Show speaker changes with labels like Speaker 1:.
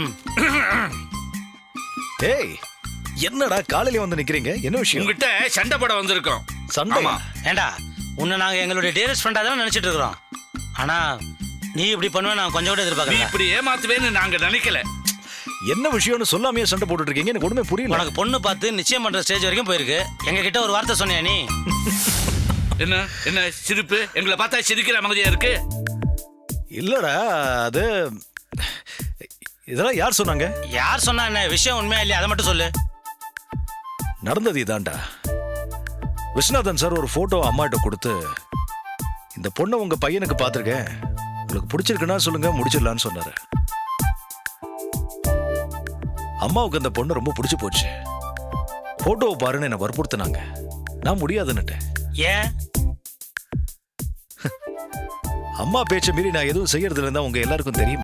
Speaker 1: ம்
Speaker 2: ஏய் என்னடா காலையில வந்து நிக்கிறீங்க? என்ன விஷயம்?
Speaker 3: உங்ககிட்ட சண்டை போட வந்திருக்கோம்.
Speaker 2: சண்டை
Speaker 3: ஆமா.
Speaker 1: ஏண்டா உன்னை நாங்க எங்களுடைய டேரஸ்ட் ஃப்ரெண்டா தான் நினைச்சிட்டு இருக்கிறோம். ஆனா நீ இப்படி பண்ணுவ நான் கொஞ்சம் கூட
Speaker 3: நீ
Speaker 1: எதிர்பார்க்கல.
Speaker 3: இப்படி ஏமாத்துவேன்னு நாங்க நினைக்கல.
Speaker 2: என்ன விஷயம்னு சொல்லாமையே சண்டை போட்டுட்டு இருக்கீங்க? எனக்கு ஒண்ணுமே புரியல.
Speaker 1: உனக்கு பொண்ணு பார்த்து நிச்சயம் பண்ற ஸ்டேஜ் வரைக்கும் போயிருக்கு. எங்க கிட்ட ஒரு வார்த்தை சொன்னியா நீ?
Speaker 3: என்ன என்ன சிரிப்பு? எங்களை பார்த்தா சிரிக்கிற மாதிரியா இருக்கு?
Speaker 2: இல்லடா அது இதெல்லாம் யார் சொன்னாங்க?
Speaker 1: யார் சொன்னா என்ன? விஷயம் உண்மையா இல்லையா? அதை மட்டும் சொல்லு.
Speaker 2: நடந்தது இதான்டா விஸ்வநாதன் சார் ஒரு போட்டோ அம்மாட்ட கொடுத்து இந்த பொண்ணை உங்க பையனுக்கு பார்த்துருக்கேன். உங்களுக்கு பிடிச்சிருக்குன்னா சொல்லுங்க முடிச்சிடலான்னு சொன்னாரு. அம்மாவுக்கு அந்த பொண்ணு ரொம்ப பிடிச்சு போச்சு. போட்டோவை பாருன்னு என்னை வற்புறுத்தினாங்க. நான் முடியாதுன்னுட்டேன்.
Speaker 1: ஏன்?
Speaker 2: அம்மா பேச்சை மீறி நான் எதுவும் செய்யறது இருந்தா உங்க எல்லாருக்கும் தெரியும்.